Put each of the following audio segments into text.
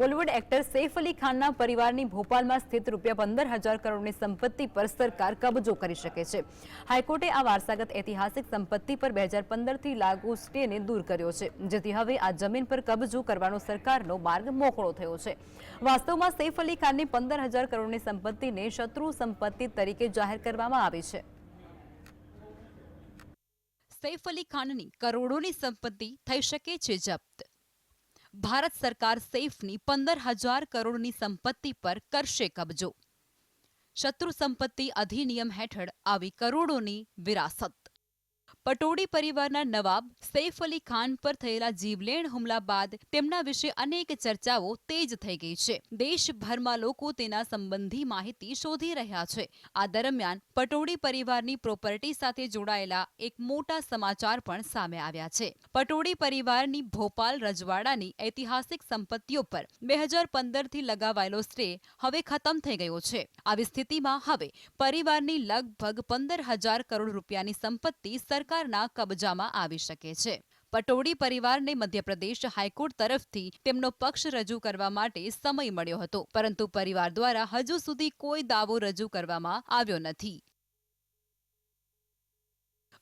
Bollywood actor Saif Ali ખાનના પરિવારની ભોપાલમાં સ્થિત રૂપિયા પંદર હજાર કરોડની સંપત્તિ પર સરકાર કબજો કરી શકે છે. હાઈકોર્ટે આ વારસાગત ઐતિહાસિક સંપત્તિ પર બે હજાર પંદરથી લાગુ સ્ટેને દૂર કર્યો છે, જેથી હવે આ જમીન પર કબજો કરવાનો સરકારનો માર્ગ મોકળો થયો છે. વાસ્તવમાં સૈફ અલી ખાનની પંદર હજાર કરોડની સંપત્તિને શત્રુ સંપત્તિ તરીકે જાહેર કરવામાં આવી છે. સૈફ અલી ખાનની કરોડોની સંપત્તિ થઈ શકે છે જપ્ત. ભારત સરકાર સૈફની પંદર હજાર કરોડની સંપત્તિ પર કરશે કબજો. શત્રુ સંપત્તિ અધિનિયમ હેઠળ આવી કરોડોની વિરાસત. પટોડી પરિવારના નવાબ સૈફ અલી ખાન પર થયેલા જીવલેણ હુમલા બાદ તેમના વિશે અનેક ચર્ચાઓ તેજ થઈ ગઈ છે. દેશભરમાં લોકો તેના સંબંધી માહિતી શોધી રહ્યા છે. આ દરમિયાન પટોડી પરિવારની પ્રોપર્ટી સાથે જોડાયેલા એક મોટા સમાચાર પણ સામે આવ્યા છે. પટોડી પરિવારની ભોપાલ રજવાડાની ઐતિહાસિક સંપત્તિઓ પર બે હજાર પંદરથી લગાવાયેલો સ્ટે હવે ખતમ થઈ ગયો છે. આવી સ્થિતિમાં હવે પરિવારની લગભગ પંદર હજાર કરોડ રૂપિયાની સંપત્તિ સરકારના કબજામાં આવી શકે છે. પટોડી પરિવારને મધ્યપ્રદેશ હાઈકોર્ટ તરફથી તેમનો પક્ષ રજૂ કરવા માટે સમય મળ્યો હતો, પરંતુ પરિવાર દ્વારા હજુ સુધી કોઈ દાવો રજૂ કરવામાં આવ્યો નથી.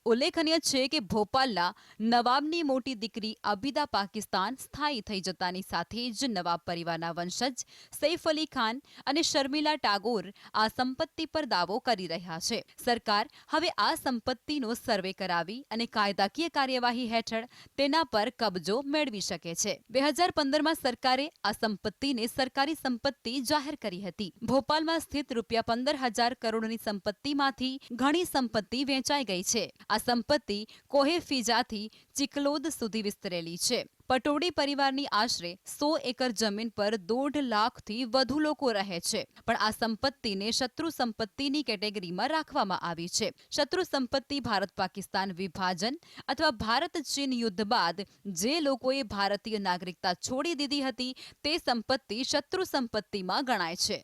ઉલ્લેખનીય છે કે ભોપાલના નવાબની મોટી દીકરી અબિદા પાકિસ્તાન સ્થાયી થઈ જતાની સાથે જ નવાબ પરિવારના વંશજ સૈફ અલી ખાન અને શર્મિલા ટાગોર આ સંપત્તિ પર દાવો કરી રહ્યા છે. સરકાર હવે આ સંપત્તિનો સર્વે કરાવી અને કાયદાકીય કાર્યવાહી હેઠળ તેના પર કબજો મેળવી શકે છે. બે હજાર પંદરમાં સરકારે આ સંપત્તિને સરકારી સંપત્તિ જાહેર કરી હતી. ભોપાલમાં સ્થિત રૂપિયા પંદર હજાર કરોડની સંપત્તિમાંથી ઘણી સંપત્તિ વેચાઈ ગઈ છે. આ સંપત્તિ કોહેફીજાથી ચિકલોદ સુધી વિસ્તરેલી છે પટોડી પરિવારની આશરે સો એકર જમીન પર દોઢ લાખથી વધુ લોકો રહે છે પણ આ સંપત્તિને શત્રુ સંપત્તિની કેટેગરીમાં રાખવામાં આવી છે શત્રુ સંપત્તિ ભારત પાકિસ્તાન વિભાજન અથવા ભારત ચીન યુદ્ધ બાદ જે લોકોએ ભારતીય નાગરિકતા છોડી દીધી હતી તે સંપત્તિ શત્રુ સંપત્તિમાં ગણાય છે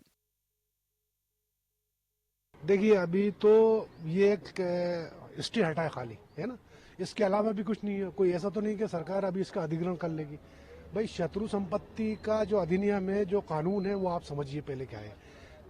देखिए अभी तो ये एक स्टे हटा है खाली, है ना? इसके अलावा भी कुछ नहीं है। कोई ऐसा तो नहीं कि सरकार अभी इसका अधिग्रहण कर लेगी। भाई, शत्रु संपत्ति का जो अधिनियम है, जो कानून है, वो आप समझिए पहले क्या है।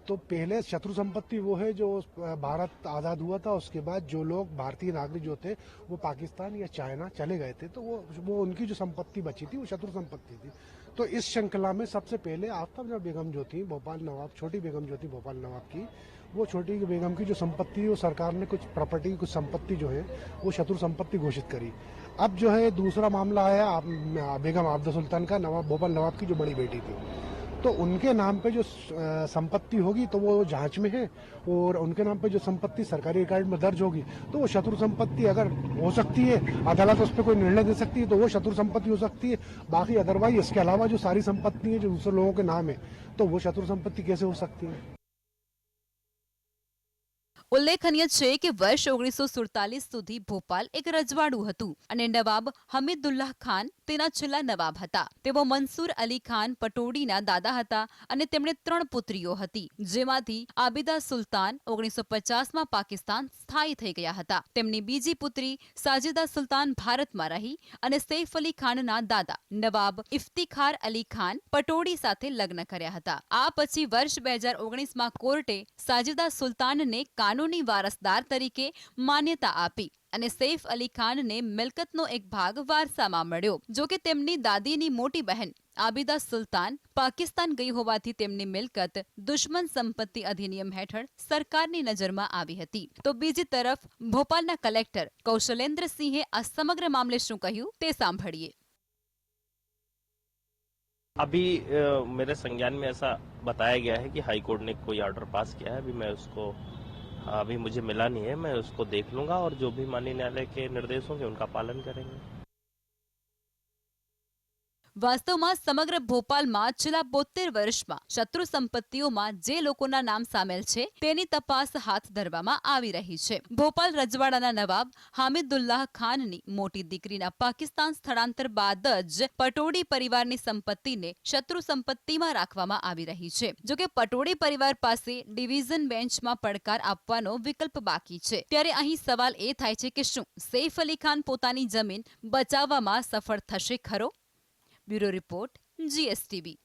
तो पहले शत्रु संपत्ति वो है जो भारत आज़ाद हुआ था, उसके बाद जो लोग भारतीय नागरिक जो थे, वो पाकिस्तान या चाइना चले गए थे तो वो वो उनकी जो संपत्ति बची थी, वो शत्रु संपत्ति थी। तो इस श्रृंखला में सबसे पहले आफ्ताब बेगम जो थी, भोपाल नवाब, छोटी बेगम जो थी, भोपाल नवाब की वो छोटी बेगम की जो संपत्ति वो सरकार ने कुछ प्रॉपर्टी कुछ संपत्ति जो है वो शत्रु संपत्ति घोषित करी। अब जो है दूसरा मामला आया आप, बेगम आब्दा सुल्तान का नवाब भोपाल नवाब की जो बड़ी बेटी थी। तो उनके नाम पे जो संपत्ति होगी तो वो जाँच में है और उनके नाम पे जो संपत्ति सरकारी रिकॉर्ड में दर्ज होगी तो वो शत्रु संपत्ति अगर हो सकती है अदालत उस पर कोई निर्णय दे सकती है तो वो शत्रु संपत्ति हो सकती है। बाकी अदरवाइज़ इसके अलावा जो सारी संपत्ति है जो दूसरे लोगों के नाम है तो वो शत्रु संपत्ति कैसे हो सकती है? ઉલ્લેખનીય છે કે વર્ષ ઓગણીસો સુડતાલીસ સુધી ભોપાલ એક રજવાડું હતું અને નવાબ હમીદુલ્લાહ ખાન તેના છેલ્લા નવાબ હતા. તેઓ મનસુર અલી ખાન પટોડીના દાદા હતા અને તેમણે ત્રણ પુત્રીઓ હતી, જેમાંથી આબિદા સુલતાન ઓગણીસો પચાસમાં પાકિસ્તાન સ્થાયી થઈ ગયા હતા. તેમની બીજી પુત્રી સાજિદા સુલતાન ભારતમાં રહી અને સૈફ અલી ખાનના દાદા નવાબ ઇફ્તિખાર અલી ખાન પટોડી સાથે લગ્ન કર્યા હતા. આ પછી વર્ષ બે હજાર ઓગણીસમાં કોર્ટે સાજિદા સુલતાનને કાનૂની વારસદાર તરીકે માન્યતા આપી અને સૈફ અલી ખાનને મિલકતનો એક ભાગ વારસામાં મળ્યો જો કે તેમની દાદીની મોટી બહેન આબિદા સુલતાન પાકિસ્તાન ગઈ હોવાથી તેમની મિલકત દુશ્મન સંપત્તિ અધિનિયમ હેઠળ સરકારની નજરમાં આવી હતી તો બીજી તરફ ભોપાલના કલેક્ટર કૌશલેન્દ્રસિંહે આ સમગ્ર મામલે શું કહ્યું તે સાંભળીએ अभी अ, मेरे संज्ञान में ऐसा बताया गया है कि हाई कोर्ट ने कोई ऑर्डर पास किया है अभी मैं उसको अभी मुझे मिला नहीं है मैं उसको देख लूंगा और जो भी माननीय न्यायालय के निर्देश होंगे उनका पालन करेंगे વાસ્તવમાં સમગ્ર ભોપાલમાં છેલ્લા બોતેર વર્ષમાં શત્રુ સંપત્તિઓમાં જે લોકોના નામ સામેલ છે, તેની તપાસ હાથ ધરવામાં આવી રહી છે. ભોપાલ રજવાડાના નવાબ હામિદુલ્લાહ ખાનની મોટી દીકરીના પાકિસ્તાન સ્થળાંતર બાદ જ પટોડી પરિવારની સંપત્તિને શત્રુ સંપત્તિમાં રાખવામાં આવી રહી છે. જોકે પટોડી પરિવાર પાસે ડિવિઝન બેન્ચમાં પડકાર આપવાનો વિકલ્પ બાકી છે. ત્યારે અહીં સવાલ એ થાય છે કે શું સૈફ અલી ખાન પોતાની જમીન બચાવવામાં સફળ થશે ખરો? Bureau Report, GSTB.